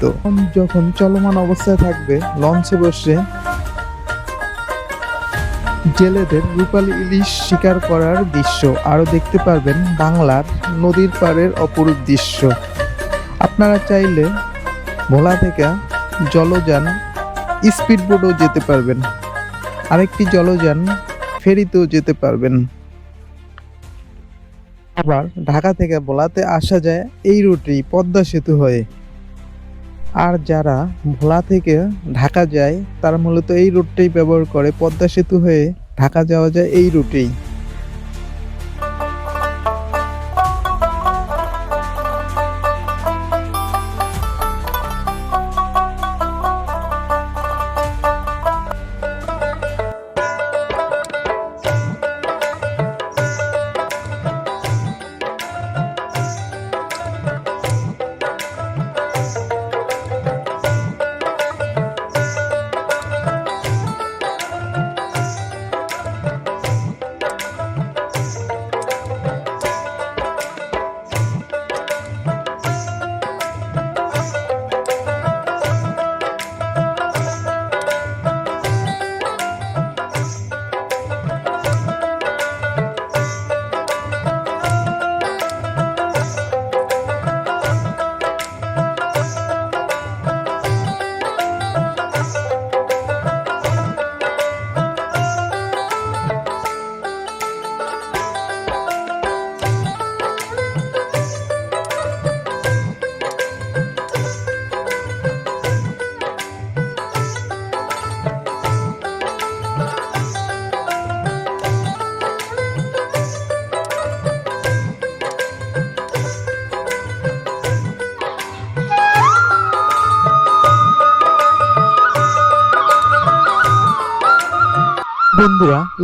দৃশ্য যখন চলমান অবস্থায় থাকবে, লঞ্চে বসে জেলেদের রূপালী ইলিশ শিকার করার দৃশ্য। আরও দেখতে পারবেন বাংলার নদীর পাড়ের অপরূপ দৃশ্য। আপনারা চাইলে ভোলা থেকে জলযান স্পিড বোটও যেতে পারবেন। আরেকটি জলযান ফেরিতেও যেতে পারবেন। আবার ঢাকা থেকে ভোলাতে আসা যায় এই রুটেই পদ্মা সেতু হয়ে। আর যারা ভোলা থেকে ঢাকা যায়, তারা মূলত এই রুটটাই ব্যবহার করে। পদ্মা সেতু হয়ে ঢাকা যাওয়া যায় এই রুটেই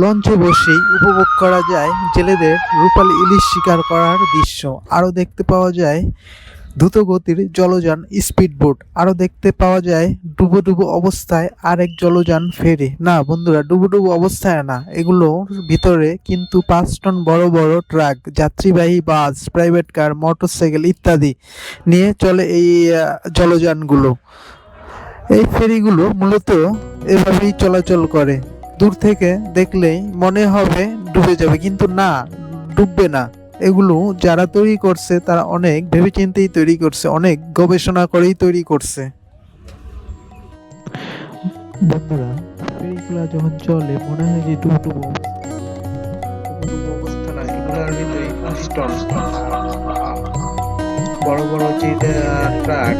লঞ্চে বসেই উপভোগ করা যায় জেলেদের রূপালী ইলিশ শিকার করার দৃশ্য। আরও দেখতে পাওয়া যায় দ্রুত গতির জলযান স্পিড বোট আরও দেখতে পাওয়া যায় ডুবো ডুবো অবস্থায় আরেক জলযান ফেরি। না, বন্ধুরা ডুবো ডুবো অবস্থায় না। এগুলোর ভিতরে কিন্তু পাঁচ টন বড় বড় ট্রাক, যাত্রীবাহী বাস, প্রাইভেট কার, মোটরসাইকেল ইত্যাদি নিয়ে চলে এই জলযানগুলো। এই ফেরিগুলো মূলত এভাবেই চলাচল করে। দূর থেকে দেখলেই মনে হবে ডুবে যাবে, কিন্তু না, ডুববে না। এগুলো যারা তৈরি করছে, তারা অনেক ভেবেচিন্তেই তৈরি করছে, অনেক গবেষণা করেই তৈরি করছে। বন্ধুরা ফেরিগুলা যখন চলে, মনে হয় যে ডুব ডুব বড় বড় যে ট্রাক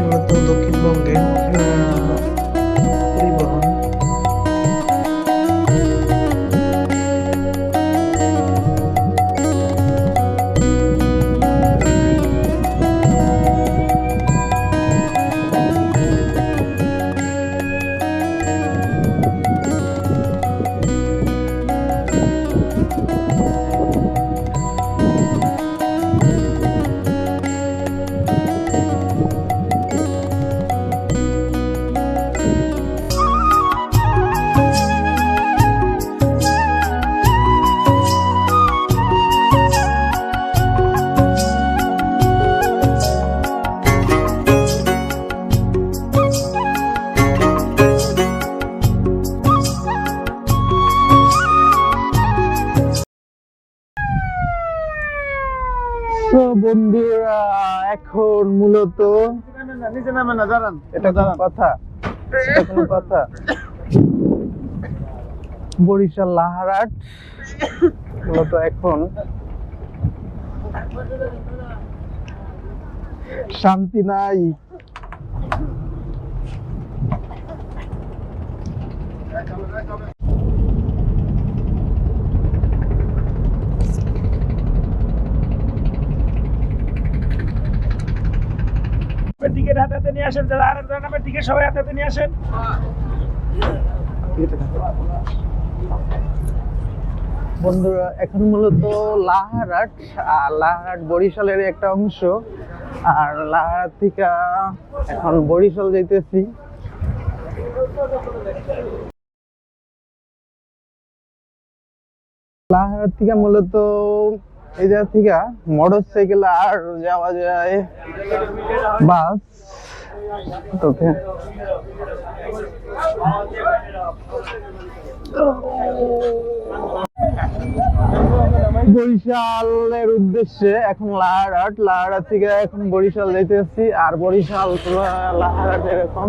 মূলত দক্ষিণবঙ্গের বন্ধুরা এখন মূলত নিচে নামে না দাঁড়ান। এটা কোনো কথা। এটা কোনো কথা। বরিশাল লাহারাট মূলত এখন শান্তি নাই। হাতে নিয়ে আসেন, যারা আরেক নামে টিকিট সবাই হাতে হাতে নিয়ে আসেন। বন্ধুরা, এখন মূলত লাহারাট লাহারাট বরিশালের একটা অংশ। আর লাহারাট থেকে এখন বরিশাল যাইতেছি। লাহারাট থেকে মূলত এই জায়গা থেকে মোটর সাইকেল আর যাওয়া যায় বাস। বরিশালের উদ্দেশ্যে এখন লাহারহাট। লাহারহাট থেকে এখন বরিশাল যাইতেছি আর বরিশাল লাহারাট এরকম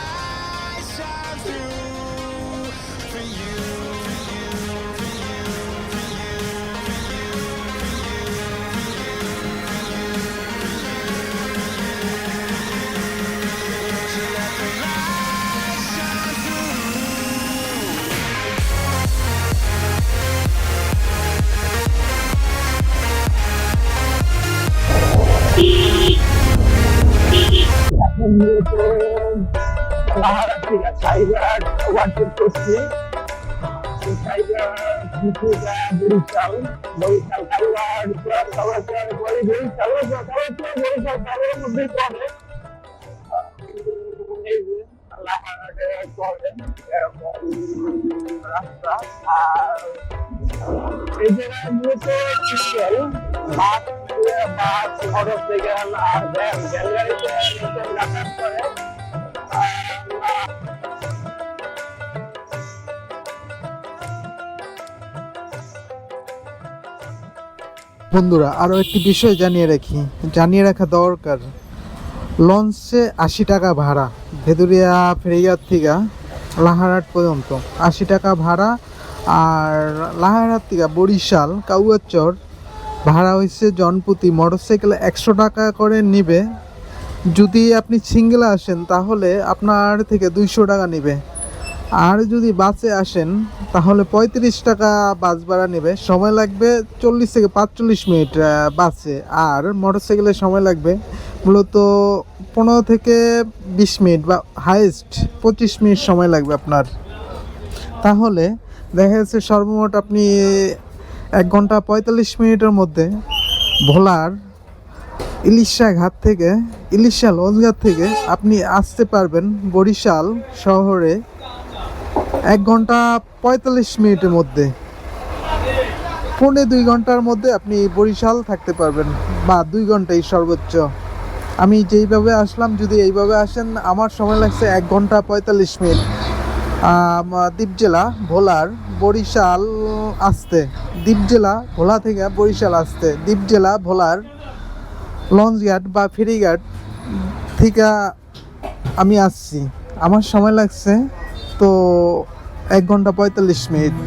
করছি বরিশাল বরিশাল কালুয়ার বরিশাল কালুয়ার বরিশাল কালুয়ার মধ্যেই পড়ে রাস্তা আর এই জায়গায় মূলত বন্ধুরা আরও একটি বিষয় জানিয়ে রাখি। জানিয়ে রাখা দরকার। লঞ্চে আশি টাকা ভাড়া, ভেদুরিয়া ফেরিঘাট থেকে লাহারহাট পর্যন্ত। আশি টাকা ভাড়া আর লাহারহাট থেকে বরিশাল, কাউয়াচর ভাড়া হয়েছে জনপ্রতি মোটরসাইকেল একশো টাকা করে নিবে। যদি আপনি সিঙ্গেলে আসেন, তাহলে আপনার থেকে দুইশো টাকা নেবে। আর যদি বাসে আসেন, তাহলে পঁয়ত্রিশ টাকা বাস ভাড়া নেবে। সময় লাগবে চল্লিশ থেকে পাঁচচল্লিশ মিনিট বাসে। আর মোটরসাইকেলে সময় লাগবে মূলত পনেরো থেকে বিশ মিনিট বা হাইয়েস্ট পঁচিশ মিনিট সময় লাগবে আপনার। তাহলে দেখা যাচ্ছে সর্বমোট আপনি এক ঘণ্টা পঁয়তাল্লিশ মিনিটের মধ্যে ভোলার ইলিশা ঘাট থেকে, ইলিশা লঞ্চঘাট থেকে আপনি আসতে পারবেন বরিশাল শহরে এক ঘণ্টা পঁয়তাল্লিশ মিনিটের মধ্যে। পৌনে দুই ঘণ্টার মধ্যে আপনি বরিশাল থাকতে পারবেন বা দুই ঘন্টাই সর্বোচ্চ। আমি যেইভাবে আসলাম, যদি এইভাবে আসেন, আমার সময় লাগছে এক ঘণ্টা পঁয়তাল্লিশ মিনিট। দ্বীপ জেলা ভোলার বরিশাল আসতে। দ্বীপ জেলা ভোলা থেকে বরিশাল আসতে। দ্বীপ জেলা ভোলার লঞ্চঘাট বা ফেরিঘাট থেকে আমি আসছি। আমার সময় লাগছে তো এক ঘণ্টা পঁয়তাল্লিশ মিনিট।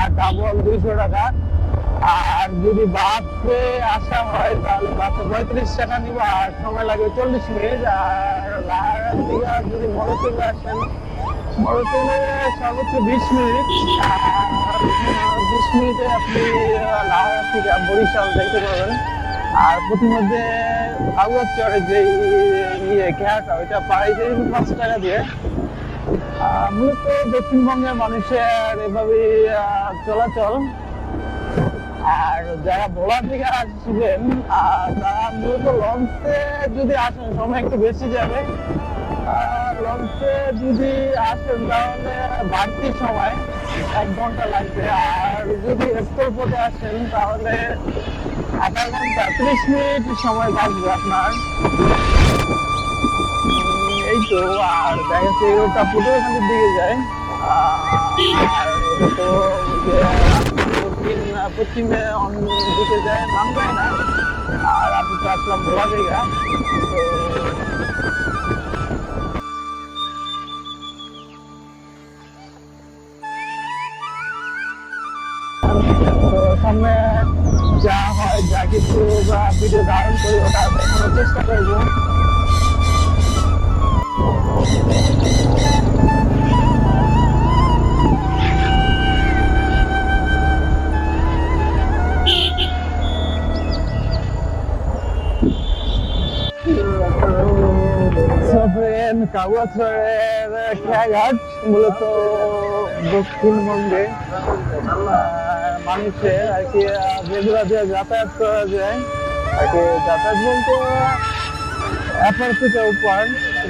আর ডাবল দুইশো টাকা। আর যদি বাসে আসা হয়, তাহলে বাসে পঁয়ত্রিশ টাকা নিব, আর সময় চল্লিশ মিনিট। আর থেকে যদি সাইকেলে আসেন মোটর সাইকেলে সর্বোচ্চ বিশ মিনিট। বিশ মিনিটে আপনি লাহারাত থেকে বরিশাল দেখতে পাবেন আর প্রতিমধ্যে কাগজ চড়ে যে ইয়ে খেয়াটা, ওইটা পাড়াই দিয়ে পাঁচ টাকা দিয়ে। মূলত দক্ষিণবঙ্গের মানুষের এভাবে চলাচল। আর যারা ভোলা থেকে আসবেন তারা মূলত লঞ্চে যদি আসেন, সময় একটু বেশি যাবে। লঞ্চে যদি আসেন, তাহলে বাড়তি সময়, এক ঘণ্টা লাগবে। আর যদি স্থল পথে আসেন, তাহলে আধা ঘণ্টা, ত্রিশ মিনিট সময় লাগবে আপনার। এই তো আর দেখা যাচ্ছে ওটা পটুয়াখালীর দিকে যায়। আহ, আর এটা তো ওই যে দক্ষিণ পশ্চিমে অন্য দিকে যায় নাম যায় না। আর আমি তো আসলাম ভোলা জায়গা। তো তো সামনে যা হয় যা কিছু বা ভিডিও ধারণ করি ওটা দেখানোর চেষ্টা করব। কাগজের খেয়াঘাট মূলত দক্ষিণবঙ্গে মানুষের আর কি যেগুলো দিয়ে যাতায়াত করা যায়, আর কি, যাতায়াত বলতে, এপার থেকে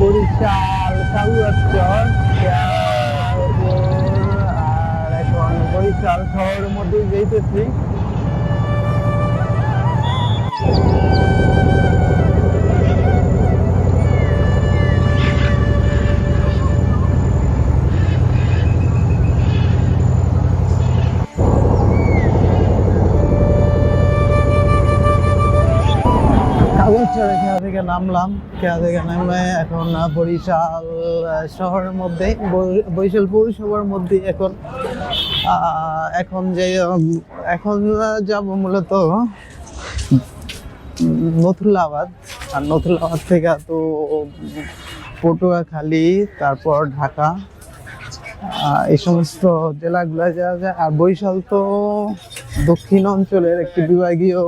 বরিশাল কালুয়াচর আর এখন বরিশাল শহরের মধ্যে যাইতেছি কাগজচরে খেয়া থেকে নামলাম খেয়া থেকে নামে এখন বরিশাল শহরের মধ্যে, বরি- বরিশাল পৌরসভার মধ্যে এখন এখন যে এখন যাব মূলত নথুল্লাবাদ আর নথুল্লাবাদ থেকে তো পটুয়াখালী, তারপর ঢাকা এই সমস্ত জেলাগুলো যাওয়া যায়। আর বরিশাল তো দক্ষিণ অঞ্চলের একটি বিভাগীয়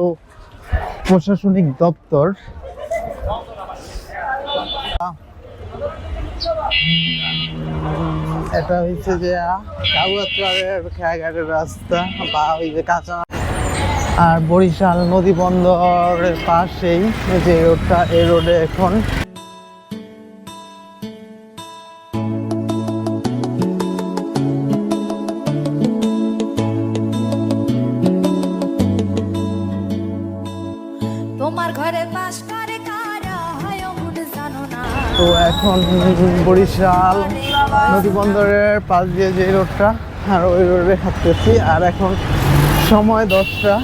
প্রশাসনিক দপ্তর। এটা হচ্ছে যে খেয়াঘাটের রাস্তা, বা ওই যে কাঁচা আর বরিশাল নদী বন্দরের পাশেই যে রোডটা, এই রোডে এখন তোমার ঘরে করে তো এখন বরিশাল নদী বন্দরের পাশ দিয়ে যে রোডটা, আর ওই রোডে হাঁটতেছি। আর এখন সময় দশটা।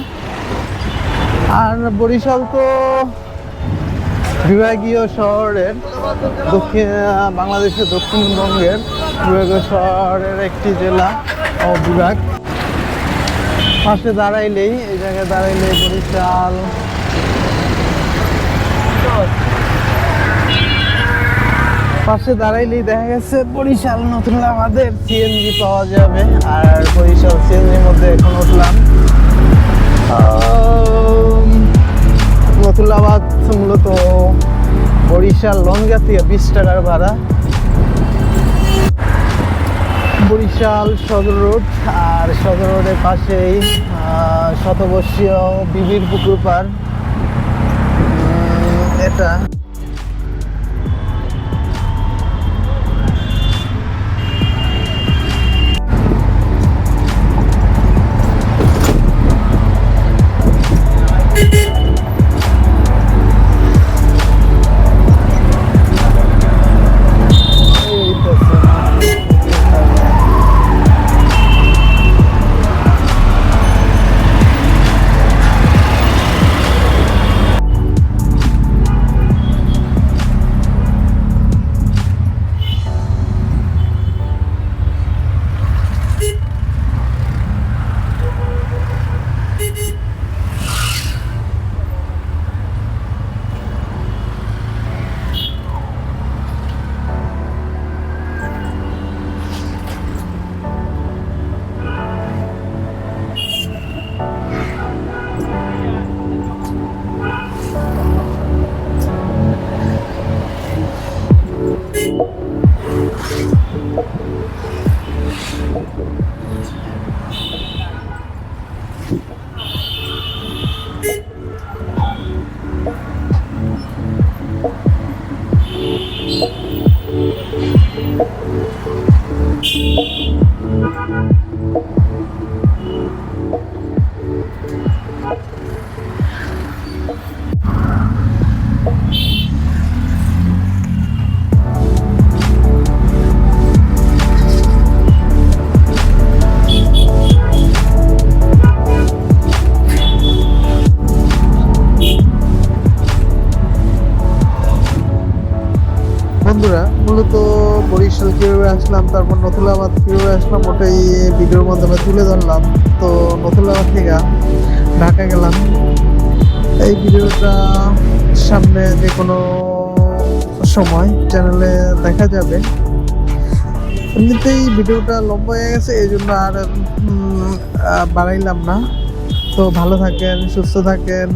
আর বরিশাল তো বিভাগীয় শহরের দক্ষিণ, বাংলাদেশের দক্ষিণবঙ্গের বিভাগীয় শহরের একটি জেলা ও বিভাগ। পাশে দাঁড়াইলেই, এই জায়গায় দাঁড়াইলেই বরিশাল পাশে দাঁড়াইলেই দেখা গেছে বরিশাল, নতুন আমাদের সিএনজি পাওয়া যাবে। আর বরিশাল সিএনজির মধ্যে এখন উঠলাম। নতুলাবাদ মূলত বরিশাল লঞ্চা থেকে বিশ টাকার ভাড়া। বরিশাল সদর রোড, আর সদর রোডের পাশেই শতবর্ষীয় বিবির পুকুর পার। এটা। বরিশাল কীভাবে আসলাম, তারপর নথুলাবাদ কীভাবে আসলাম, ওটাই ভিডিওর মাধ্যমে তুলে ধরলাম। তো নথুলাবাদ থেকে ঢাকা গেলাম। এই ভিডিওটা সামনে যে কোনো সময় চ্যানেলে দেখা যাবে। এমনিতেই ভিডিওটা লম্বা হয়ে গেছে, এই জন্য আর বাড়াইলাম না। তো ভালো থাকেন, সুস্থ থাকেন।